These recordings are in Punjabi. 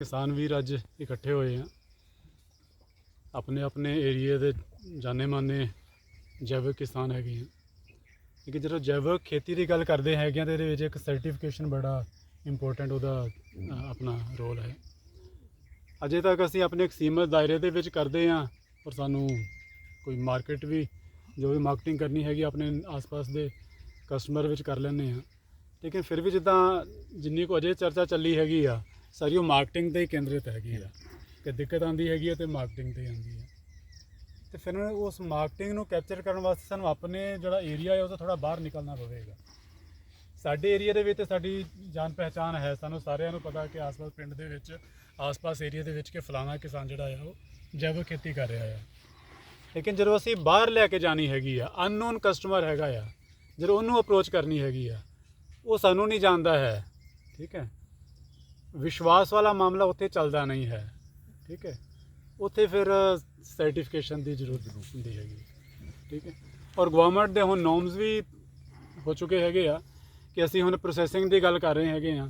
ਕਿਸਾਨ ਵੀਰ ਅੱਜ ਇਕੱਠੇ ਹੋਏ ਆ। ਆਪਣੇ ਆਪਣੇ ਏਰੀਏ ਦੇ ਜਾਣੇ ਮਾਨੇ ਜੈਵਿਕ ਕਿਸਾਨ ਹੈਗੇ ਆ। ਕਿ ਜਦੋਂ ਜੈਵਿਕ ਖੇਤੀ ਦੀ ਗੱਲ ਕਰਦੇ ਹੈਗੇ ਆ ਤੇ ਇਹਦੇ ਵਿੱਚ ਇੱਕ ਸਰਟੀਫਿਕੇਸ਼ਨ ਬੜਾ ਇੰਪੋਰਟੈਂਟ ਉਹਦਾ ਆਪਣਾ ਰੋਲ ਹੈ। ਅਜੇ ਤੱਕ ਅਸੀਂ ਆਪਣੇ ਇੱਕ ਸੀਮਤ ਦਾਇਰੇ ਦੇ ਵਿੱਚ ਕਰਦੇ ਆ ਪਰ ਸਾਨੂੰ ਕੋਈ ਮਾਰਕੀਟ ਵੀ, ਜੋ ਵੀ ਮਾਰਕੀਟਿੰਗ ਕਰਨੀ ਹੈਗੀ ਆਪਣੇ ਆਸ-ਪਾਸ ਦੇ ਕਸਟਮਰ ਵਿੱਚ ਕਰ ਲੈਂਦੇ ਆ। ਲੇਕਿਨ ਫਿਰ ਵੀ ਜਿੱਦਾਂ ਜਿੰਨੀ ਕੁ ਅਜੇ ਚਰਚਾ ਚੱਲੀ ਹੈਗੀ ਆ ਸਾਰੀ ਉਹ ਮਾਰਕੀਟਿੰਗ ਤੇ ਹੀ ਕੇਂਦਰਿਤ ਹੈਗੀ ਆ। ਕਿ ਦਿੱਕਤ ਆਂਦੀ ਹੈਗੀ ਆ ਤੇ ਮਾਰਕੀਟਿੰਗ ਤੇ ਆਂਦੀ ਆ। ਤੇ ਫਿਰ ਉਸ ਮਾਰਕੀਟਿੰਗ ਨੂੰ ਕੈਪਚਰ ਕਰਨ ਵਾਸਤੇ ਸਾਨੂੰ ਆਪਣੇ ਜਿਹੜਾ ਏਰੀਆ ਹੈ ਉਹ ਤੋਂ ਥੋੜਾ ਬਾਹਰ ਨਿਕਲਣਾ ਪਵੇਗਾ। ਸਾਡੇ ਏਰੀਆ ਦੇ ਵਿੱਚ ਤੇ ਸਾਡੀ ਜਾਣ ਪਹਿਚਾਨ ਹੈ, ਸਾਨੂੰ ਸਾਰਿਆਂ ਨੂੰ ਪਤਾ ਕਿ ਆਸ-ਪਾਸ ਪਿੰਡ ਦੇ ਵਿੱਚ, ਆਸ-ਪਾਸ ਏਰੀਆ ਦੇ ਵਿੱਚ ਕਿ ਫਲਾਣਾ ਕਿਸਾਨ ਜਿਹੜਾ ਆ, ਉਹ ਜੈਵਿਕ ਖੇਤੀ ਕਰ ਰਿਹਾ ਆ। ਲੇਕਿਨ ਜਦੋਂ ਅਸੀਂ ਬਾਹਰ ਲੈ ਕੇ ਜਾਣੀ ਹੈਗੀ ਆ ਅਨਨੋਨ ਕਸਟਮਰ ਹੈਗਾ ਆ, ਜਦੋਂ ਉਹਨੂੰ ਅਪਰੋਚ ਕਰਨੀ ਹੈਗੀ ਆ, ਉਹ ਸਾਨੂੰ ਨਹੀਂ ਜਾਣਦਾ ਹੈ। ਠੀਕ ਹੈ? ਵਿਸ਼ਵਾਸ ਵਾਲਾ ਮਾਮਲਾ ਉੱਥੇ ਚੱਲਦਾ ਨਹੀਂ ਹੈ, ਠੀਕ ਹੈ? ਉੱਥੇ ਫਿਰ ਸਰਟੀਫਿਕੇਸ਼ਨ ਦੀ ਜ਼ਰੂਰਤ ਹੁੰਦੀ ਹੈਗੀ, ਠੀਕ ਹੈ? ਔਰ ਗਵਰਨਮੈਂਟ ਦੇ ਹੁਣ ਨੋਰਮਸ ਵੀ ਹੋ ਚੁੱਕੇ ਹੈਗੇ ਆ ਕਿ ਅਸੀਂ ਹੁਣ ਪ੍ਰੋਸੈਸਿੰਗ ਦੀ ਗੱਲ ਕਰ ਰਹੇ ਹੈਗੇ ਆ।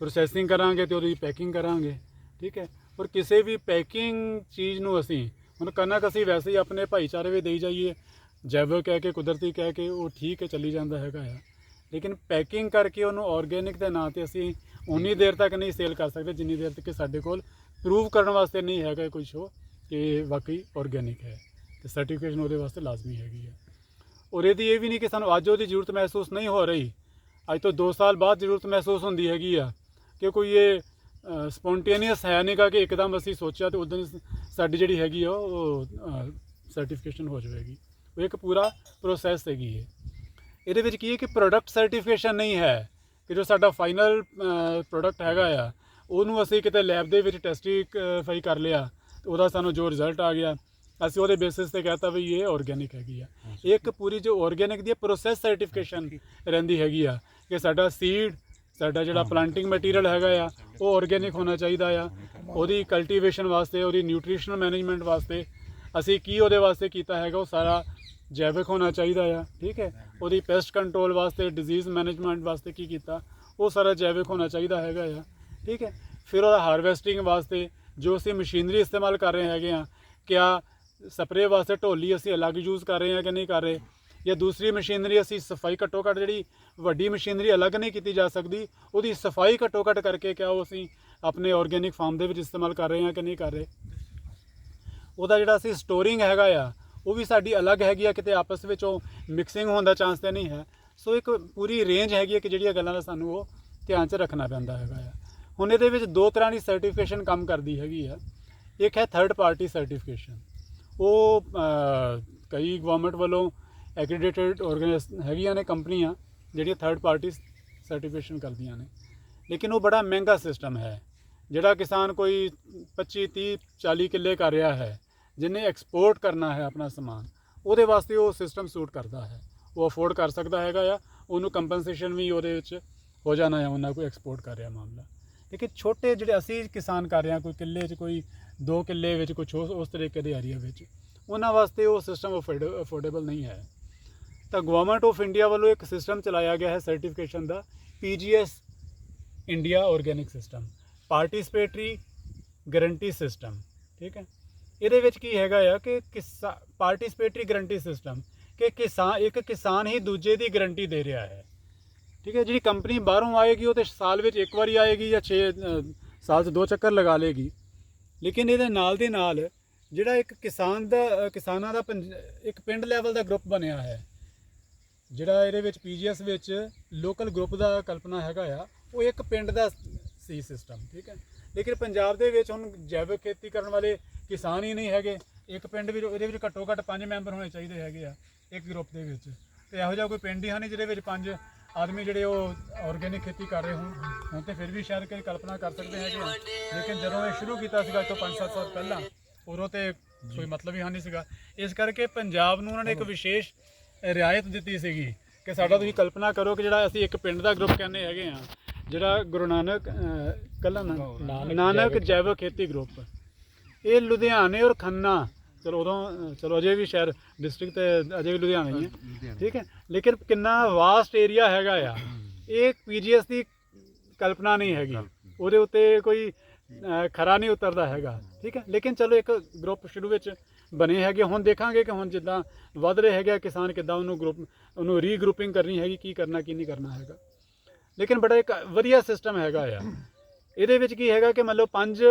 ਪ੍ਰੋਸੈਸਿੰਗ ਕਰਾਂਗੇ ਤੇ ਉਹਦੀ ਪੈਕਿੰਗ ਕਰਾਂਗੇ, ਠੀਕ ਹੈ? ਔਰ ਕਿਸੇ ਵੀ ਪੈਕਿੰਗ ਚੀਜ਼ ਨੂੰ ਅਸੀਂ, ਹੁਣ ਕਣਕ ਅਸੀਂ ਵੈਸੇ ਹੀ ਆਪਣੇ ਭਾਈਚਾਰੇ ਵਿੱਚ ਦੇਈ ਜਾਈਏ ਜੈਵਿਕ ਕਹਿ ਕੇ, ਕੁਦਰਤੀ ਕਹਿ ਕੇ ਉਹ ਠੀਕ ਹੈ ਚੱਲੀ ਜਾਂਦਾ ਹੈਗਾ ਆ। ਲੇਕਿਨ ਪੈਕਿੰਗ ਕਰਕੇ ਉਹਨੂੰ ਆਰਗੇਨਿਕ ਦੇ ਨਾਂ ਤੇ ਅਸੀਂ ਉਨੀ ਦੇਰ ਤੱਕ ਨਹੀਂ ਸੇਲ ਕਰ ਸਕਦੇ ਜਿੰਨੀ ਦੇਰ ਤੱਕ ਸਾਡੇ ਕੋਲ ਪ੍ਰੂਵ ਕਰਨ ਵਾਸਤੇ ਨਹੀਂ ਹੈਗਾ ਕੋਈ ਸ਼ੋ ਕਿ ਵਾਕਈ ਆਰਗੇਨਿਕ ਹੈ। ਤੇ ਸਰਟੀਫਿਕੇਸ਼ਨ ਉਹਦੇ ਵਾਸਤੇ ਲਾਜ਼ਮੀ ਹੈਗੀ ਹੈ। ਔਰ ਇਹਦੀ ਇਹ ਵੀ ਨਹੀਂ ਕਿ ਸਾਨੂੰ ਅੱਜ ਉਹਦੀ ਜ਼ਰੂਰਤ ਮਹਿਸੂਸ ਨਹੀਂ ਹੋ ਰਹੀ। ਅੱਜ ਤੋਂ 2 ਸਾਲ ਬਾਅਦ ਜ਼ਰੂਰਤ ਮਹਿਸੂਸ ਹੁੰਦੀ ਹੈਗੀ ਆ। ਕਿ ਕੋਈ ਇਹ ਸਪੌਂਟੇਨੀਅਸ ਹੈ ਨਹੀਂਗਾ ਕਿ ਇੱਕਦਮ ਅਸੀਂ ਸੋਚਿਆ ਤੇ ਉਦੋਂ ਸਾਡੀ ਜਿਹੜੀ ਹੈਗੀ ਆ ਉਹ ਸਰਟੀਫਿਕੇਸ਼ਨ ਹੋ ਜਾਵੇਗੀ। ਉਹ ਇੱਕ ਪੂਰਾ ਪ੍ਰੋਸੈਸ ਹੈਗੀ ਹੈ। ਇਹਦੇ ਵਿੱਚ ਕੀ ਹੈ ਕਿ ਪ੍ਰੋਡਕਟ ਸਰਟੀਫਿਕੇਸ਼ਨ ਨਹੀਂ ਹੈ। ਕਿ ਜੋ ਸਾਡਾ ਫਾਈਨਲ ਪ੍ਰੋਡਕਟ ਹੈਗਾ ਆ ਉਹਨੂੰ ਅਸੀਂ ਕਿਤੇ ਲੈਬ ਦੇ ਵਿੱਚ ਟੈਸਟੀਫਾਈ ਕਰ ਲਿਆ ਉਹਦਾ ਸਾਨੂੰ ਜੋ ਰਿਜ਼ਲਟ ਆ ਗਿਆ ਅਸੀਂ ਉਹਦੇ ਬੇਸਿਸ ਤੇ ਕਹਤਾ ਵੀ ਇਹ ਆਰਗੇਨਿਕ ਹੈਗੀ ਆ। ਇੱਕ ਪੂਰੀ ਜੋ ਆਰਗੇਨਿਕ ਦੀ ਪ੍ਰੋਸੈਸ ਸਰਟੀਫਿਕੇਸ਼ਨ ਰਹਿੰਦੀ ਹੈਗੀ ਆ ਕਿ ਸਾਡਾ ਸੀਡ ਸਾਡਾ ਜਿਹੜਾ ਪਲਾਂਟਿੰਗ ਮਟੀਰੀਅਲ ਹੈਗਾ ਆ ਉਹ ਆਰਗੇਨਿਕ ਹੋਣਾ ਚਾਹੀਦਾ ਆ। ਉਹਦੀ ਕਲਟੀਵੇਸ਼ਨ ਵਾਸਤੇ ਉਹਦੀ ਨਿਊਟ੍ਰੀਸ਼ਨਲ ਮੈਨੇਜਮੈਂਟ ਵਾਸਤੇ ਅਸੀਂ ਕੀ ਉਹਦੇ ਵਾਸਤੇ ਕੀਤਾ ਹੈਗਾ ਉਹ ਸਾਰਾ ਜੈਵਿਕ ਹੋਣਾ ਚਾਹੀਦਾ ਆ ਠੀਕ ਹੈ? ਉਹਦੀ ਪੈਸਟ ਕੰਟਰੋਲ ਵਾਸਤੇ ਡਿਜ਼ੀਜ਼ ਮੈਨੇਜਮੈਂਟ ਵਾਸਤੇ ਕੀ ਕੀਤਾ? ਉਹ ਸਾਰਾ ਜੈਵਿਕ ਹੋਣਾ ਚਾਹੀਦਾ ਹੈਗਾ ਆ ਠੀਕ ਹੈ? ਫਿਰ ਉਹਦਾ ਹਾਰਵੈਸਟਿੰਗ ਵਾਸਤੇ ਜੋ ਅਸੀਂ ਮਸ਼ੀਨਰੀ ਇਸਤੇਮਾਲ ਕਰ ਰਹੇ ਹੈਗੇ ਆ ਕਿਆ ਸਪਰੇਅ ਵਾਸਤੇ ਢੋਲੀ ਅਸੀਂ ਅਲੱਗ ਯੂਜ਼ ਕਰ ਰਹੇ ਹਾਂ ਕਿ ਨਹੀਂ ਕਰ ਰਹੇ? ਜਾਂ ਦੂਸਰੀ ਮਸ਼ੀਨਰੀ ਅਸੀਂ ਸਫ਼ਾਈ ਘੱਟੋ ਘੱਟ ਜਿਹੜੀ ਵੱਡੀ ਮਸ਼ੀਨਰੀ ਅਲੱਗ ਨਹੀਂ ਕੀਤੀ ਜਾ ਸਕਦੀ ਉਹਦੀ ਸਫ਼ਾਈ ਘੱਟੋ ਘੱਟ ਕਰਕੇ ਕਿਆ ਉਹ ਅਸੀਂ ਆਪਣੇ ਆਰਗੇਨਿਕ ਫਾਰਮ ਦੇ ਵਿੱਚ ਇਸਤੇਮਾਲ ਕਰ ਰਹੇ ਹਾਂ ਕਿ ਨਹੀਂ ਕਰ ਰਹੇ? ਉਹਦਾ ਜਿਹੜਾ ਅਸੀਂ ਸਟੋਰਿੰਗ ਹੈਗਾ ਆ ਉਹ ਵੀ ਸਾਡੀ ਅਲੱਗ ਹੈਗੀ ਆ, ਕਿਤੇ ਆਪਸ ਵਿੱਚ ਉਹ ਮਿਕਸਿੰਗ ਹੋਣ ਦਾ ਚਾਂਸ ਤਾਂ ਨਹੀਂ ਹੈ। ਸੋ ਇੱਕ ਪੂਰੀ ਰੇਂਜ ਹੈਗੀ ਆ ਕਿ ਜਿਹੜੀਆਂ ਗੱਲਾਂ ਦਾ ਸਾਨੂੰ ਉਹ ਧਿਆਨ 'ਚ ਰੱਖਣਾ ਪੈਂਦਾ ਹੈਗਾ ਆ। ਹੁਣ ਇਹਦੇ ਵਿੱਚ ਦੋ ਤਰ੍ਹਾਂ ਦੀ ਸਰਟੀਫਿਕੇਸ਼ਨ ਕੰਮ ਕਰਦੀ ਹੈਗੀ ਆ। ਇੱਕ ਹੈ ਥਰਡ ਪਾਰਟੀ ਸਰਟੀਫਿਕੇਸ਼ਨ ਉਹ ਕਈ ਗਵਰਨਮੈਂਟ ਵੱਲੋਂ ਐਕ੍ਰੈਡੀਟਡ ਆਰਗੇਨਾਈਜ਼ ਹੈਗੀਆਂ ਨੇ ਕੰਪਨੀਆਂ, ਜਿਹੜੀਆਂ ਥਰਡ ਪਾਰਟੀ ਸਰਟੀਫਿਕੇਸ਼ਨ ਕਰਦੀਆਂ ਨੇ। ਲੇਕਿਨ ਉਹ ਬੜਾ ਮਹਿੰਗਾ ਸਿਸਟਮ ਹੈ। ਜਿਹੜਾ ਕਿਸਾਨ ਕੋਈ 25 30 40 ਕਿੱਲੇ ਕਰ ਰਿਹਾ ਹੈ ਜਿਹਨੇ ਐਕਸਪੋਰਟ ਕਰਨਾ ਹੈ ਆਪਣਾ ਸਮਾਨ, ਉਹਦੇ ਵਾਸਤੇ ਉਹ ਸਿਸਟਮ ਸੂਟ ਕਰਦਾ ਹੈ। ਉਹ ਅਫੋਰਡ ਕਰ ਸਕਦਾ ਹੈਗਾ ਆ, ਉਹਨੂੰ ਕੰਪਨਸੇਸ਼ਨ ਵੀ ਉਹਦੇ ਵਿੱਚ ਹੋ ਜਾਣਾ ਹੈ ਉਹਨਾਂ ਕੋਈ ਐਕਸਪੋਰਟ ਕਰ ਰਿਹਾ ਮਾਮਲਾ। ਲੇਕਿਨ ਛੋਟੇ ਜਿਹੜੇ ਅਸੀਂ ਕਿਸਾਨ ਕਰ ਰਹੇ ਹਾਂ, ਕੋਈ ਕਿੱਲੇ 'ਚ ਕੋਈ 2 ਕਿੱਲੇ ਵਿੱਚ ਕੁਝ ਉਸ ਤਰੀਕੇ ਦੇ ਏਰੀਆ ਵਿੱਚ, ਉਹਨਾਂ ਵਾਸਤੇ ਉਹ ਸਿਸਟਮ ਅਫੋਰਡੇਬਲ ਨਹੀਂ ਹੈ। ਤਾਂ ਗਵਰਨਮੈਂਟ ਆਫ ਇੰਡੀਆ ਵੱਲੋਂ ਇੱਕ ਸਿਸਟਮ ਚਲਾਇਆ ਗਿਆ ਹੈ ਸਰਟੀਫਿਕੇਸ਼ਨ ਦਾ PGS India organic system participatory guarantee system ਠੀਕ ਹੈ? ਇਹਦੇ ਵਿੱਚ ਕੀ ਹੈਗਾ ਆ ਕਿ ਪਾਰਟਿਸਿਪੇਟਰੀ ਗਰੰਟੀ ਸਿਸਟਮ ਕਿ ਕਿਸਾਨ ਇੱਕ ਕਿਸਾਨ ਹੀ ਦੂਜੇ ਦੀ ਗਰੰਟੀ ਦੇ ਰਿਹਾ ਹੈ। ਠੀਕ ਹੈ, ਜਿਹੜੀ ਕੰਪਨੀ ਬਾਹਰੋਂ ਆਏਗੀ, ਉਹ ਤੇ ਸਾਲ ਵਿੱਚ ਇੱਕ ਵਾਰੀ ਆਏਗੀ ਜਾਂ 6 ਸਾਲ 'ਚ ਦੋ ਚੱਕਰ ਲਗਾ ਲੇਗੀ। ਲੇਕਿਨ ਇਹਦੇ ਨਾਲ ਦੇ ਨਾਲ ਜਿਹੜਾ ਇੱਕ ਕਿਸਾਨ ਦਾ ਕਿਸਾਨਾਂ ਦਾ ਪੰਜ- ਇੱਕ ਪਿੰਡ ਲੈਵਲ ਦਾ ਗਰੁੱਪ ਬਣਿਆ ਹੈ, ਜਿਹੜਾ ਇਹਦੇ ਵਿੱਚ ਪੀਜੀਐਸ ਵਿੱਚ ਲੋਕਲ ਗਰੁੱਪ ਦਾ ਕਲਪਨਾ ਹੈਗਾ ਆ, ਉਹ ਇੱਕ ਪਿੰਡ ਦਾ ਸੀ ਸਿਸਟਮ ਠੀਕ ਹੈ। ਲੇਕਿਨ ਪੰਜਾਬ ਦੇ ਵਿੱਚ ਹੁਣ ਜੈਵਿਕ ਖੇਤੀ ਕਰਨ ਵਾਲੇ ਕਿਸਾਨ ਹੀ ਨਹੀਂ ਹੈਗੇ। ਇੱਕ ਪਿੰਡ ਵਿੱਚ, ਇਹਦੇ ਵਿੱਚ ਘੱਟੋ ਘੱਟ ਪੰਜ ਮੈਂਬਰ ਹੋਣੇ ਚਾਹੀਦੇ ਹੈਗੇ ਆ, ਇੱਕ ਗਰੁੱਪ ਦੇ ਵਿੱਚ। ਤੇ ਇਹੋ ਜਿਹਾ ਕੋਈ ਪਿੰਡ ਹੀ ਹੈ ਨਹੀਂ ਜਿਹਦੇ ਵਿੱਚ ਪੰਜ ਆਦਮੀ ਜਿਹੜੇ ਉਹ ਆਰਗੇਨਿਕ ਖੇਤੀ ਕਰ ਰਹੇ ਹੋਣ। ਹੁਣ ਤੇ ਫਿਰ ਵੀ ਸ਼ਾਇਦ ਕੋਈ ਕਲਪਨਾ ਕਰ ਸਕਦੇ ਹੈਗੇ ਆ। ਲੇਕਿਨ ਜਦੋਂ ਇਹ ਸ਼ੁਰੂ ਕੀਤਾ ਸੀਗਾ ਅੱਜ ਤੋਂ 5-7 ਸਾਲ ਪਹਿਲਾਂ, ਉਦੋਂ ਤੇ ਕੋਈ ਮਤਲਬ ਹੀ ਹੈ ਨਹੀਂ ਸੀਗਾ। ਇਸ ਕਰਕੇ ਪੰਜਾਬ ਨੂੰ ਉਹਨਾਂ ਨੇ ਇੱਕ ਵਿਸ਼ੇਸ਼ ਰਿਆਇਤ ਦਿੱਤੀ ਸੀਗੀ ਕਿ ਸਾਡਾ ਤੁਸੀਂ ਕਲਪਨਾ ਕਰੋ ਕਿ ਜਿਹੜਾ ਅਸੀਂ ਇੱਕ ਪਿੰਡ ਦਾ ਗਰੁੱਪ ਕਹਿੰਦੇ ਹੈਗੇ ਆ ਜਿਹੜਾ ਗੁਰੂ ਨਾਨਕ ਕੱਲਾ ਨਾਨਕ ਜੈਵਿਕ ਖੇਤੀ ਗਰੁੱਪ ਇਹ ਲੁਧਿਆਣੇ ਔਰ ਖੰਨਾ। ਚਲੋ ਉਦੋਂ ਚਲੋ ਅਜੇ ਵੀ ਸ਼ਹਿਰ ਡਿਸਟ੍ਰਿਕਟ ਤੇ ਅਜੇ ਵੀ ਲੁਧਿਆਣਾ ਹੀ ਹੈ ਠੀਕ ਹੈ? ਲੇਕਿਨ ਕਿੰਨਾ ਵਾਸਟ ਏਰੀਆ ਹੈਗਾ ਆ। ਇਹ ਪੀਜੀਐਸ ਦੀ ਕਲਪਨਾ ਨਹੀਂ ਹੈਗੀ। ਉਹਦੇ ਉੱਤੇ ਕੋਈ ਖਰਾ ਨਹੀਂ ਉਤਰਦਾ ਹੈਗਾ। ਠੀਕ ਹੈ? ਲੇਕਿਨ ਚਲੋ ਇੱਕ ਗਰੁੱਪ ਸ਼ੁਰੂ ਵਿੱਚ ਬਣੇ ਹੈਗੇ। ਹੁਣ ਦੇਖਾਂਗੇ ਕਿ ਹੁਣ ਜਿੱਦਾਂ ਵੱਧ ਰਹੇ ਹੈਗੇ ਆ ਕਿਸਾਨ ਕਿੱਦਾਂ ਉਹਨੂੰ ਗਰੁੱਪ ਉਹਨੂੰ ਰੀਗਰੁੱਪਿੰਗ ਕਰਨੀ ਹੈਗੀ ਕੀ ਕਰਨਾ ਕੀ ਨਹੀਂ ਕਰਨਾ ਹੈਗਾ। ਲੇਕਿਨ ਬੜਾ ਇੱਕ ਵਧੀਆ ਸਿਸਟਮ ਹੈਗਾ ਆ। ਇਹਦੇ ਵਿੱਚ ਕੀ ਹੈਗਾ ਕਿ ਮੰਨ ਲਓ ਪੰਜ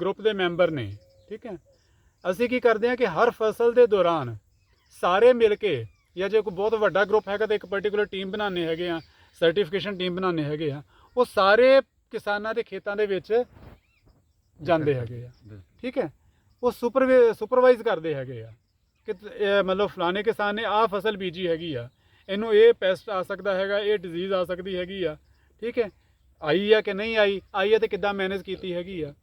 ਗਰੁੱਪ ਦੇ ਮੈਂਬਰ ਨੇ ਠੀਕ ਹੈ? ਅਸੀਂ ਕੀ ਕਰਦੇ ਹਾਂ ਕਿ ਹਰ ਫਸਲ ਦੇ ਦੌਰਾਨ ਸਾਰੇ ਮਿਲ ਕੇ ਜਾਂ ਜੇ ਕੋਈ ਬਹੁਤ ਵੱਡਾ ਗਰੁੱਪ ਹੈਗਾ ਤਾਂ ਇੱਕ ਪਾਰਟਿਕੂਲਰ ਟੀਮ ਬਣਾਉਂਦੇ ਹੈਗੇ ਆ ਸਰਟੀਫਿਕੇਸ਼ਨ ਟੀਮ ਬਣਾਉਂਦੇ ਹੈਗੇ ਆ ਉਹ ਸਾਰੇ ਕਿਸਾਨਾਂ ਦੇ ਖੇਤਾਂ ਦੇ ਵਿੱਚ ਜਾਂਦੇ ਹੈਗੇ ਆ ਠੀਕ ਹੈ? ਉਹ ਸੁਪਰਵੇ ਸੁਪਰਵਾਈਜ਼ ਕਰਦੇ ਹੈਗੇ ਆ ਕਿ ਮਤਲਬ ਫਲਾਣੇ ਕਿਸਾਨ ਨੇ ਆਹ ਫਸਲ ਬੀਜੀ ਹੈਗੀ ਆ ਇਹਨੂੰ ਇਹ ਪੈਸਟ ਆ ਸਕਦਾ ਹੈਗਾ, ਇਹ ਡਿਜ਼ੀਜ਼ ਆ ਸਕਦੀ ਹੈਗੀ ਆ। ਠੀਕ ਹੈ? ਆਈ ਆ ਕਿ ਨਹੀਂ ਆਈ? ਆਈ ਆ ਤੇ ਕਿੱਦਾਂ ਮੈਨੇਜ ਕੀਤੀ ਹੈਗੀ ਆ?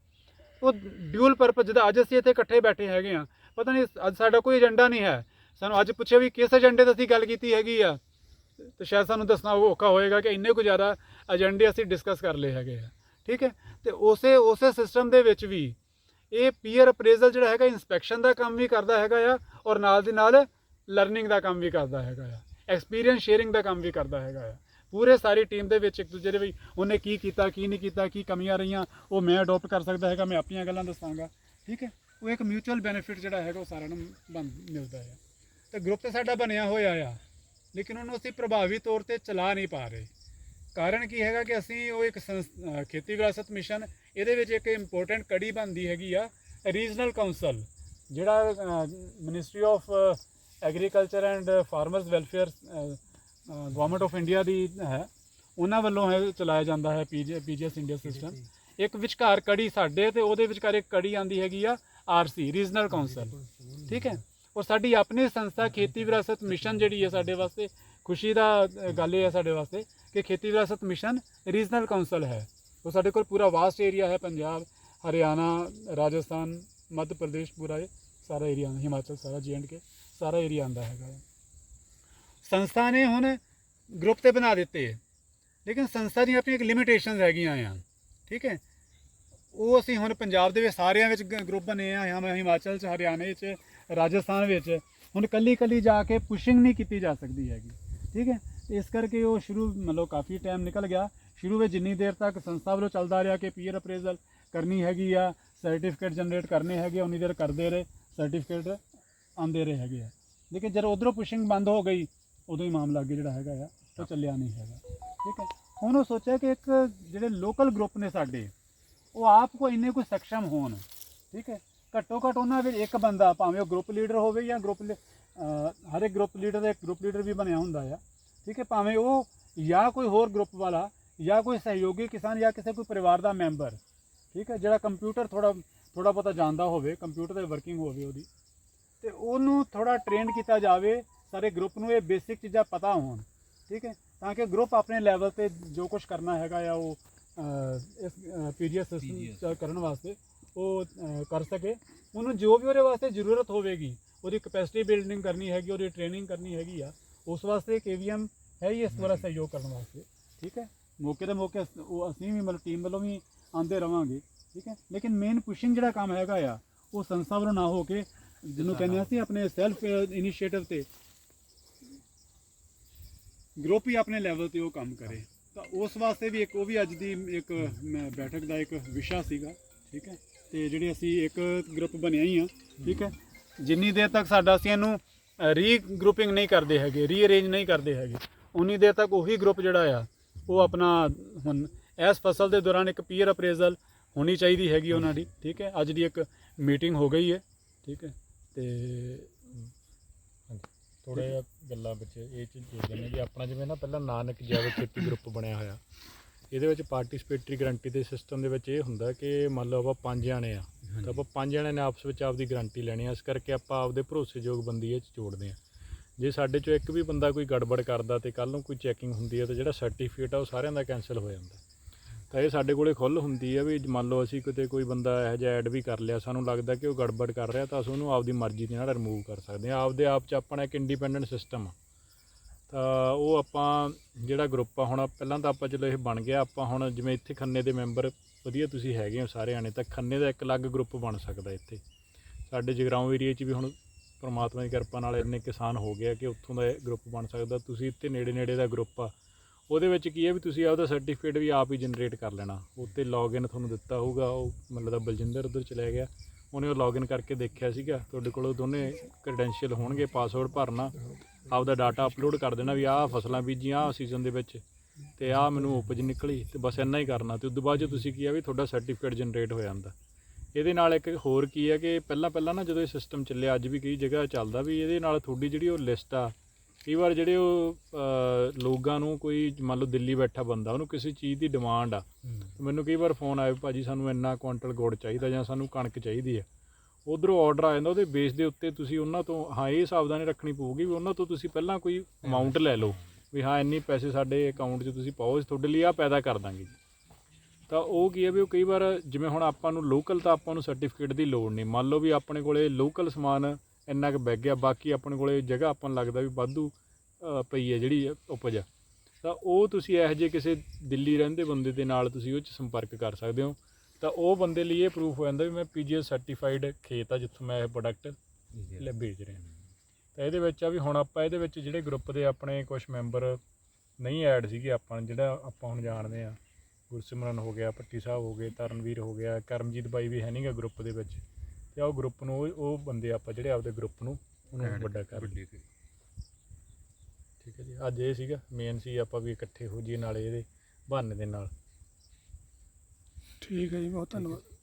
ਉਹ ਡਿਊਲ ਪਰਪਸ ਜਿਹਦਾ ਅੱਜ ਅਸੀਂ ਇੱਥੇ ਇਕੱਠੇ ਬੈਠੇ ਹੈਗੇ ਆ, ਪਤਾ ਨਹੀਂ, ਅੱਜ ਸਾਡਾ ਕੋਈ ਏਜੰਡਾ ਨਹੀਂ ਹੈ। ਸਾਨੂੰ ਅੱਜ ਪੁੱਛਿਆ ਵੀ ਕਿਸ ਏਜੰਡੇ ਤੇ ਅਸੀਂ ਗੱਲ ਕੀਤੀ ਹੈਗੀ ਆ? ਤੇ ਸ਼ਾਇਦ ਸਾਨੂੰ ਦੱਸਣਾ ਔਖਾ ਹੋਏਗਾ ਕਿ ਇੰਨੇ ਕੁ ਜ਼ਿਆਦਾ ਏਜੰਡੇ ਅਸੀਂ ਡਿਸਕਸ ਕਰ ਲਏ ਹੈਗੇ ਆ। ਠੀਕ ਹੈ? ਤੇ ਉਸੇ ਉਸੇ ਸਿਸਟਮ ਦੇ ਵਿੱਚ ਵੀ ਇਹ ਪੀਅਰ ਅਪਰੇਜ਼ਲ ਜਿਹੜਾ ਹੈਗਾ ਇਨਸਪੈਕਸ਼ਨ ਦਾ ਕੰਮ ਵੀ ਕਰਦਾ ਹੈਗਾ ਆ ਔਰ ਨਾਲ ਦੀ ਨਾਲ ਲਰਨਿੰਗ ਦਾ ਕੰਮ ਵੀ ਕਰਦਾ ਹੈਗਾ ਆ। ਐਕਸਪੀਰੀਅੰਸ ਸ਼ੇਅਰਿੰਗ ਦਾ ਕੰਮ ਵੀ ਕਰਦਾ ਹੈਗਾ ਆ। ਪੂਰੇ ਸਾਰੀ ਟੀਮ ਦੇ ਵਿੱਚ ਇੱਕ ਦੂਜੇ ਦੇ ਵੀ ਉਹਨੇ ਕੀ ਕੀਤਾ, ਕੀ ਨਹੀਂ ਕੀਤਾ, ਕੀ ਕਮੀਆਂ ਰਹੀਆਂ, ਉਹ ਮੈਂ ਅਡਾਪਟ ਕਰ ਸਕਦਾ ਹੈਗਾ, ਮੈਂ ਆਪਣੀਆਂ ਗੱਲਾਂ ਦੱਸਾਂਗਾ। ਠੀਕ ਹੈ? ਉਹ ਇੱਕ ਮਿਊਚੁਅਲ ਬੈਨੀਫਿਟ ਜਿਹੜਾ ਹੈਗਾ ਉਹ ਸਾਰਿਆਂ ਨੂੰ ਬਣ, ਮਿਲਦਾ ਹੈ ਤੇ ਗਰੁੱਪ ਤੇ ਸਾਡਾ ਬਣਿਆ ਹੋਇਆ ਆ, ਲੇਕਿਨ ਉਹਨੂੰ ਅਸੀਂ ਪ੍ਰਭਾਵੀ ਤੌਰ ਤੇ ਚਲਾ ਨਹੀਂ ਪਾ ਰਹੇ। ਕਾਰਨ ਕੀ ਹੈਗਾ ਕਿ ਅਸੀਂ ਉਹ ਇੱਕ ਸੰਸ- ਖੇਤੀ ਵਿਰਾਸਤ ਮਿਸ਼ਨ, ਇਹਦੇ ਵਿੱਚ ਇੱਕ ਇੰਪੋਰਟੈਂਟ ਕੜੀ ਬਣਦੀ ਹੈਗੀ ਆ ਰੀਜਨਲ ਕਾਉਂਸਲ ਜਿਹੜਾ ministry of agriculture and farmers welfare government of India ਦੀ ਹੈ। ਉਹਨਾਂ ਵੱਲੋਂ ਹੈ ਚਲਾਇਆ ਜਾਂਦਾ ਹੈ ਪੀਜੀਐਸ ਇੰਡੀਆ ਸਿਸਟਮ ਇੱਕ ਵਿਚਕਾਰ ਕੜੀ ਸਾਡੇ ਤੇ ਉਹਦੇ ਵਿਚਕਾਰ ਇੱਕ ਕੜੀ ਆਂਦੀ ਹੈਗੀ ਆ ਆਰਸੀ ਰੀਜਨਲ ਕਾਉਂਸਲ ਠੀਕ ਹੈ। ਔਰ ਸਾਡੀ ਆਪਣੀ ਸੰਸਥਾ ਖੇਤੀ ਵਿਰਾਸਤ ਮਿਸ਼ਨ ਜਿਹੜੀ ਹੈ ਸਾਡੇ ਵਾਸਤੇ ਖੁਸ਼ੀ ਦਾ ਗੱਲ ਇਹ ਹੈ ਸਾਡੇ ਵਾਸਤੇ ਕਿ ਖੇਤੀ ਵਿਰਾਸਤ ਮਿਸ਼ਨ ਰੀਜਨਲ ਕਾਉਂਸਲ ਹੈ। ਉਹ ਸਾਡੇ ਕੋਲ ਪੂਰਾ ਵਾਸਟ ਏਰੀਆ ਹੈ ਪੰਜਾਬ ਹਰਿਆਣਾ ਰਾਜਸਥਾਨ ਮੱਧ ਪ੍ਰਦੇਸ਼ ਪੂਰਾ ਇਹ ਸਾਰਾ ਏਰੀਆ ਹਿਮਾਚਲ ਸਾਰਾ ਕੇ ਸਾਰਾ ਏਰੀਆ ਆਂਦਾ ਹੈਗਾ ਸੰਸਥਾ ਨੇ ਹੁਣ ਗਰੁੱਪ ਤੇ ਬਣਾ ਦਿੱਤੇ ਲੇਕਿਨ ਸੰਸਥਾ ਦੀਆਂ ਆਪਣੀਆਂ ਇੱਕ ਲਿਮਿਟੇਸ਼ਨਸ ਹੈਗੀਆਂ ਆ। ਠੀਕ ਹੈ। ਉਹ ਅਸੀਂ ਹੁਣ ਪੰਜਾਬ ਦੇ ਵਿੱਚ ਸਾਰਿਆਂ ਵਿੱਚ ਗਰੁੱਪ ਬਣੇ ਆ। ਹਮ ਹਿਮਾਚਲ ਚ, ਹਰਿਆਣੇ ਚ, ਰਾਜਸਥਾਨ ਵਿੱਚ। ਹੁਣ ਕੱਲੀ ਕੱਲੀ ਜਾ ਕੇ ਪੁਸ਼ਿੰਗ ਨਹੀਂ ਕੀਤੀ ਜਾ ਸਕਦੀ ਹੈਗੀ। ਠੀਕ ਹੈ। ਇਸ ਕਰਕੇ ਉਹ ਸ਼ੁਰੂ ਮਤਲਬ ਕਾਫੀ ਟਾਈਮ ਨਿਕਲ ਗਿਆ। ਸ਼ੁਰੂ ਵਿੱਚ ਜਿੰਨੀ ਦੇਰ ਤੱਕ ਸੰਸਥਾ ਵੱਲੋਂ ਚੱਲਦਾ ਰਿਹਾ ਕਿ ਪੀਅਰ ਅਪਰੇਜ਼ਲ ਕਰਨੀ ਹੈਗੀ ਆ ਸਰਟੀਫਿਕੇਟ ਜਨਰੇਟ ਕਰਨੇ ਹੈਗੇ ਉਨੀ ਦੇਰ ਕਰਦੇ ਰਹੇ। ਸਰਟੀਫਿਕੇਟ ਆਉਂਦੇ ਰਹੇ ਹੈਗੇ ਆ। ਲੇਕਿਨ ਜਦੋਂ ਉਧਰੋਂ ਪੁਸ਼ਿੰਗ ਬੰਦ ਹੋ ਗਈ ਉਦੋਂ ਹੀ ਮਾਮਲਾ ਅੱਗੇ ਜਿਹੜਾ ਹੈਗਾ ਆ ਉਹ ਚੱਲਿਆ ਨਹੀਂ ਹੈਗਾ। ਠੀਕ ਹੈ। ਹੁਣ ਉਹ ਸੋਚਿਆ ਕਿ ਇੱਕ ਜਿਹੜੇ ਲੋਕਲ ਗਰੁੱਪ ਨੇ ਸਾਡੇ ਉਹ ਆਪ ਕੋ ਇੰਨੇ ਕੋਈ ਸક્ષਮ ਹੋਣ। ਠੀਕ ਹੈ। ਘੱਟੋ ਘੱਟ ਉਹਨਾਂ ਵਿੱਚ ਇੱਕ ਬੰਦਾ ਭਾਵੇਂ ਉਹ ਗਰੁੱਪ ਲੀਡਰ ਹੋਵੇ ਜਾਂ ਗਰੁੱਪ ਹਰ ਇੱਕ ਗਰੁੱਪ ਲੀਡਰ ਦਾ ਇੱਕ ਗਰੁੱਪ ਲੀਡਰ ਵੀ ਬਣਿਆ ਹੁੰਦਾ ਆ। ਠੀਕ ਹੈ। ਭਾਵੇਂ ਉਹ ਜਾਂ ਕੋਈ ਹੋਰ ਗਰੁੱਪ ਵਾਲਾ ਜਾਂ ਕੋਈ ਸਹਿਯੋਗੀ ਕਿਸਾਨ ਜਾਂ ਕਿਸੇ ਕੋਈ ਪਰਿਵਾਰ ਦਾ ਮੈਂਬਰ ਠੀਕ ਹੈ। ਜਿਹੜਾ ਕੰਪਿਊਟਰ ਥੋੜਾ ਥੋੜਾ ਬਹੁਤਾ ਜਾਣਦਾ ਹੋਵੇ ਕੰਪਿਊਟਰ ਤੇ ਵਰਕਿੰਗ ਹੋਵੇ ਉਹਦੀ। ਤੇ ਉਹਨੂੰ ਥੋੜਾ ਟ੍ਰੇਨ ਕੀਤਾ ਜਾਵੇ ਸਾਰੇ ਗਰੁੱਪ ਨੂੰ ਇਹ ਬੇਸਿਕ ਚੀਜ਼ਾਂ ਪਤਾ ਹੋਣ ਠੀਕ ਹੈ? ਤਾਂ ਕਿ ਗਰੁੱਪ ਆਪਣੇ ਲੈਵਲ ਤੇ ਜੋ ਕੁਝ ਕਰਨਾ ਹੈਗਾ ਆ ਉਹ ਇਸ ਪੀਡੀਐਸ ਸਿਸਟਮ ਕਰਨ ਵਾਸਤੇ ਉਹ ਕਰ ਸਕੇ। ਉਹਨੂੰ ਜੋ ਵੀ ਉਹਦੇ ਵਾਸਤੇ ਜ਼ਰੂਰਤ ਹੋਵੇਗੀ ਉਹਦੀ ਕਪੈਸਿਟੀ ਬਿਲਡਿੰਗ ਕਰਨੀ ਹੈਗੀ ਉਹਦੀ ਟ੍ਰੇਨਿੰਗ ਕਰਨੀ ਹੈਗੀ ਆ ਉਸ ਵਾਸਤੇ ਕੇਵੀਐਮ ਹੈ ਹੀ ਇਸ ਦੁਆਰਾ ਸਹਿਯੋਗ ਕਰਨ ਵਾਸਤੇ ਠੀਕ ਹੈ? ਮੌਕੇ ਦੇ ਮੌਕੇ ਉਹ ਅਸੀਂ ਵੀ ਮਤਲਬ ਟੀਮ ਵੱਲੋਂ ਵੀ ਆਂਦੇ ਰਵਾਂਗੇ ਠੀਕ ਹੈ? ਲੇਕਿਨ ਮੇਨ ਪੁਸ਼ਿੰਗ ਜਿਹੜਾ ਕੰਮ ਹੈਗਾ ਆ ਉਹ ਸੰਸਥਾ ਵੱਲੋਂ ਨਾ ਹੋ ਕੇ ਜਿਹਨੂੰ ਕਹਿੰਦੇ ਅਸੀਂ ਆਪਣੇ ਸੈਲਫ ਇਨੀਸ਼ੀਏਟਿਵ ਤੇ। ਗਰੁੱਪ ਹੀ ਆਪਣੇ ਲੈਵਲ ਤੇ ਉਹ ਕੰਮ ਕਰੇ। ਤਾਂ ਉਸ ਵਾਸਤੇ ਵੀ ਇੱਕ ਉਹ ਵੀ ਅੱਜ ਦੀ ਇੱਕ ਮੈਂ ਬੈਠਕ ਦਾ ਇੱਕ ਵਿਸ਼ਾ ਸੀਗਾ ਠੀਕ ਹੈ? ਤੇ ਜਿਹੜੇ ਅਸੀਂ ਇੱਕ ਗਰੁੱਪ ਬਣਿਆ ਹੀ ਆ ਠੀਕ ਹੈ? ਜਿੰਨੀ ਦੇਰ ਤੱਕ ਸਾਡਾ ਅਸੀਂ ਇਹਨੂੰ ਰੀ ਗਰੁੱਪਿੰਗ ਨਹੀਂ ਕਰਦੇ ਹੈਗੇ ਰੀਅਰੇਂਜ ਨਹੀਂ ਕਰਦੇ ਹੈਗੇ ਉਨੀ ਦੇਰ ਤੱਕ ਉਹੀ ਗਰੁੱਪ ਜਿਹੜਾ ਆ ਉਹ ਆਪਣਾ ਹੁਣ ਇਸ ਫਸਲ ਦੇ ਦੌਰਾਨ ਇੱਕ ਪੀਅਰ ਅਪਰੇਜ਼ਲ ਹੋਣੀ ਚਾਹੀਦੀ ਹੈਗੀ ਉਹਨਾਂ ਦੀ ਠੀਕ ਹੈ? ਅੱਜ ਦੀ ਇੱਕ ਮੀਟਿੰਗ ਹੋ ਗਈ ਹੈ ਠੀਕ ਹੈ? ਤੇ ਥੋੜਾ ਜਿਹਾ ਗੱਲਾਂ ਵਿੱਚ ਇਹ ਚੀਜ਼ ਜੋੜਦੇ ਨੇ ਕਿ ਆਪਣਾ ਜਿਵੇਂ ਨਾ ਪਹਿਲਾਂ ਨਾਨਕ ਜੈਵਿਕ ਖੇਤੀ ਗਰੁੱਪ ਬਣਿਆ ਹੋਇਆ। ਇਹਦੇ ਵਿੱਚ ਪਾਰਟਿਸਿਪੇਟਰੀ ਗਰੰਟੀ ਦੇ ਸਿਸਟਮ ਦੇ ਵਿੱਚ ਇਹ ਹੁੰਦਾ ਕਿ ਮੰਨ ਲਓ ਆਪਾਂ ਪੰਜ ਜਾਣੇ ਆ, ਤਾਂ ਆਪਾਂ ਪੰਜ ਜਣਿਆਂ ਨੇ ਆਪਸ ਵਿੱਚ ਆਪਦੀ ਗਰੰਟੀ ਲੈਣੀ ਆ। ਇਸ ਕਰਕੇ ਆਪਾਂ ਆਪਦੇ ਭਰੋਸੇਯੋਗ ਬੰਦੀ ਇਹ 'ਚ ਜੋੜਦੇ ਆ ਜੇ ਸਾਡੇ ਚੋਂ ਇੱਕ ਵੀ ਬੰਦਾ ਕੋਈ ਗੜਬੜ ਕਰਦਾ ਤੇ ਕੱਲ ਨੂੰ ਕੋਈ ਚੈਕਿੰਗ ਹੁੰਦੀ ਹੈ ਤਾਂ ਜਿਹੜਾ ਸਰਟੀਫਿਕੇਟ ਆ ਉਹ ਸਾਰਿਆਂ ਦਾ ਕੈਨਸਲ ਹੋ ਜਾਂਦਾ। ਤਾਂ ਇਹ ਸਾਡੇ ਕੋਲੇ ਖੁੱਲ੍ਹ ਹੁੰਦੀ ਹੈ ਵੀ ਮੰਨ ਲਓ ਅਸੀਂ ਕਿਤੇ ਕੋਈ ਬੰਦਾ ਇਹੋ ਜਿਹਾ ਐਡ ਵੀ ਕਰ ਲਿਆ, ਸਾਨੂੰ ਲੱਗਦਾ ਕਿ ਉਹ ਗੜਬੜ ਕਰ ਰਿਹਾ ਤਾਂ ਅਸੀਂ ਉਹਨੂੰ ਆਪਦੀ ਮਰਜ਼ੀ ਦੇ ਨਾਲ ਰਿਮੂਵ ਕਰ ਸਕਦੇ ਹਾਂ। ਆਪਦੇ ਆਪ 'ਚ ਆਪਣਾ ਇੱਕ ਇੰਡੀਪੈਂਡੈਂਟ ਸਿਸਟਮ ਆ। ਤਾਂ ਉਹ ਆਪਾਂ ਜਿਹੜਾ ਗਰੁੱਪ ਆ, ਹੁਣ ਪਹਿਲਾਂ ਤਾਂ ਆਪਾਂ ਚਲੋ ਇਹ ਬਣ ਗਿਆ, ਆਪਾਂ ਹੁਣ ਜਿਵੇਂ ਇੱਥੇ ਖੰਨੇ ਦੇ ਮੈਂਬਰ ਵਧੀਆ ਤੁਸੀਂ ਹੈਗੇ ਹੋ ਸਾਰੇ ਆਣੇ ਤਾਂ ਖੰਨੇ ਦਾ ਇੱਕ ਅਲੱਗ ਗਰੁੱਪ ਬਣ ਸਕਦਾ ਇੱਥੇ। ਸਾਡੇ ਜਗਰਾਉਂ ਏਰੀਆ 'ਚ ਵੀ ਹੁਣ ਪਰਮਾਤਮਾ ਦੀ ਕਿਰਪਾ ਨਾਲ ਇੰਨੇ ਕਿਸਾਨ ਹੋ ਗਏ ਆ ਕਿ ਉੱਥੋਂ ਦਾ ਗਰੁੱਪ ਬਣ ਸਕਦਾ। ਤੁਸੀਂ ਇੱਥੇ ਨੇੜੇ ਨੇੜੇ ਦਾ ਗਰੁੱਪ ਆ ਉਹਦੇ ਵਿੱਚ ਕੀ ਹੈ ਵੀ ਤੁਸੀਂ ਆਪਦਾ ਸਰਟੀਫਿਕੇਟ ਵੀ ਆਪ ਹੀ ਜਨਰੇਟ ਕਰ ਲੈਣਾ। ਉੱਤੇ ਲੌਗਇਨ ਤੁਹਾਨੂੰ ਦਿੱਤਾ ਹੋਊਗਾ, ਉਹ ਮਤਲਬ ਦਾ ਬਲਜਿੰਦਰ ਉਧਰ ਚਲਾ ਗਿਆ। ਉਹਨੇ ਉਹ ਲੌਗਇਨ ਕਰਕੇ ਦੇਖਿਆ ਸੀਗਾ। ਤੁਹਾਡੇ ਕੋਲ ਦੋਨੇ ਕ੍ਰੈਡੈਂਸ਼ੀਅਲ ਹੋਣਗੇ ਪਾਸਵਰਡ ਭਰਨਾ। ਆਪਦਾ ਡਾਟਾ ਅਪਲੋਡ ਕਰ ਦੇਣਾ ਵੀ ਆਹ ਫਸਲਾਂ ਬੀਜੀਆਂ ਆਹ ਸੀਜ਼ਨ ਦੇ ਵਿੱਚ ਤੇ ਆਹ ਮੈਨੂੰ ਉਪਜ ਨਿਕਲੀ ਤੇ ਬਸ ਇੰਨਾ ਹੀ ਕਰਨਾ। ਤੇ ਉਸ ਤੋਂ ਬਾਅਦ ਜੇ ਤੁਸੀਂ ਕੀ ਆ ਵੀ ਤੁਹਾਡਾ ਸਰਟੀਫਿਕੇਟ ਜਨਰੇਟ ਹੋ ਜਾਂਦਾ। ਇਹਦੇ ਨਾਲ ਇੱਕ ਹੋਰ ਕੀ ਹੈ ਕਿ ਪਹਿਲਾਂ ਪਹਿਲਾਂ ਨਾ ਜਦੋਂ ਇਹ ਸਿਸਟਮ ਚੱਲਿਆ, ਅੱਜ ਵੀ ਕਈ ਜਗ੍ਹਾ ਚੱਲਦਾ ਵੀ ਇਹਦੇ ਨਾਲ ਤੁਹਾਡੀ ਜਿਹੜੀ ਉਹ ਲਿਸਟ ਆ ਕਈ ਵਾਰ ਜਿਹੜੇ ਉਹ ਲੋਕਾਂ ਨੂੰ ਕੋਈ ਮੰਨ ਲਓ ਦਿੱਲੀ ਬੈਠਾ ਬੰਦਾ, ਉਹਨੂੰ ਕਿਸੇ ਚੀਜ਼ ਦੀ ਡਿਮਾਂਡ ਆ। ਮੈਨੂੰ ਕਈ ਵਾਰ ਫੋਨ ਆਇਆ ਵੀ ਭਾਜੀ ਸਾਨੂੰ ਇੰਨਾ ਕੁਆਂਟਲ ਗੁੜ ਚਾਹੀਦਾ ਜਾਂ ਸਾਨੂੰ ਕਣਕ ਚਾਹੀਦੀ ਆ। ਉਧਰੋਂ ਆਰਡਰ ਆ ਜਾਂਦਾ, ਉਹਦੇ ਬੇਸ ਦੇ ਉੱਤੇ ਤੁਸੀਂ ਉਹਨਾਂ ਤੋਂ, ਹਾਂ, ਇਹ ਸਾਵਧਾਨੀ ਰੱਖਣੀ ਪਊਗੀ ਵੀ ਉਹਨਾਂ ਤੋਂ ਤੁਸੀਂ ਪਹਿਲਾਂ ਕੋਈ ਅਮਾਉਂਟ ਲੈ ਲਓ ਵੀ ਹਾਂ, ਇੰਨੀ ਪੈਸੇ ਸਾਡੇ ਅਕਾਊਂਟ 'ਚ ਤੁਸੀਂ ਪਾਓ ਤੁਹਾਡੇ ਲਈ ਆ ਪੈਦਾ ਕਰ ਦਾਂਗੇ। ਤਾਂ ਉਹ ਕੀ ਹੈ ਵੀ ਉਹ ਕਈ ਵਾਰ, ਜਿਵੇਂ ਹੁਣ ਆਪਾਂ ਨੂੰ ਲੋਕਲ ਤਾਂ ਆਪਾਂ ਨੂੰ ਸਰਟੀਫਿਕੇਟ ਦੀ ਲੋੜ ਨਹੀਂ। ਮੰਨ ਲਓ ਵੀ ਆਪਣੇ ਕੋਲੇ ਲੋਕਲ ਸਮਾਨ ਇੰਨਾ ਕੁ ਵਿਕ ਗਿਆ ਬਾਕੀ ਆਪਣੇ ਕੋਲੇ ਜਗ੍ਹਾ ਆਪਾਂ ਨੂੰ ਲੱਗਦਾ ਵੀ ਵਾਧੂ ਪਈ ਹੈ ਜਿਹੜੀ ਉਪਜ। ਤਾਂ ਉਹ ਤੁਸੀਂ ਇਹੋ ਜਿਹੇ ਕਿਸੇ ਦਿੱਲੀ ਰਹਿੰਦੇ ਬੰਦੇ ਦੇ ਨਾਲ ਤੁਸੀਂ ਉਹ 'ਚ ਸੰਪਰਕ ਕਰ ਸਕਦੇ ਹੋ। ਤਾਂ ਉਹ ਬੰਦੇ ਲਈ ਇਹ ਪ੍ਰੂਫ ਹੋ ਜਾਂਦਾ ਵੀ ਮੈਂ ਪੀਜੀਐਸ ਸਰਟੀਫਾਈਡ ਖੇਤ ਆ ਜਿੱਥੋਂ ਮੈਂ ਇਹ ਪ੍ਰੋਡਕਟ ਲੈ ਵੇਚ ਰਿਹਾ। ਤਾਂ ਇਹਦੇ ਵਿੱਚ ਆ ਵੀ ਹੁਣ ਆਪਾਂ ਇਹਦੇ ਵਿੱਚ ਜਿਹੜੇ ਗਰੁੱਪ ਦੇ ਆਪਣੇ ਕੁਝ ਮੈਂਬਰ ਨਹੀਂ ਐਡ ਸੀਗੇ ਆਪਾਂ ਜਿਹੜਾ ਆਪਾਂ ਹੁਣ ਜਾਣਦੇ ਆ ਗੁਰਸਿਮਰਨ ਹੋ ਗਿਆ ਪੱਟੀ ਸਾਹਿਬ ਹੋ ਗਏ ਤਰਨਵੀਰ ਹੋ ਗਿਆ ਕਰਮਜੀਤ ਬਾਈ ਵੀ ਹੈ ਨਹੀਂਗਾ ਗਰੁੱਪ ਦੇ ਵਿੱਚ। ਤੇ ਉਹ ਗਰੁੱਪ ਨੂੰ ਉਹ- ਉਹ ਬੰਦੇ ਆਪਾਂ ਜਿਹੜੇ ਆਪਦੇ ਗਰੁੱਪ ਨੂੰ ਉਹਨੂੰ ਵੱਡਾ ਕਰ ਲਈਏ। ਠੀਕ ਹੈ ਜੀ। ਅੱਜ ਇਹ ਸੀਗਾ ਮੇਨ ਸੀ ਆਪਾਂ ਵੀ ਇਕੱਠੇ ਹੋ ਜੀ ਨਾਲੇ ਇਹਦੇ ਬਹਾਨੇ ਦੇ ਨਾਲ। ਠੀਕ ਹੈ ਜੀ ਬਹੁਤ ਧੰਨਵਾਦ।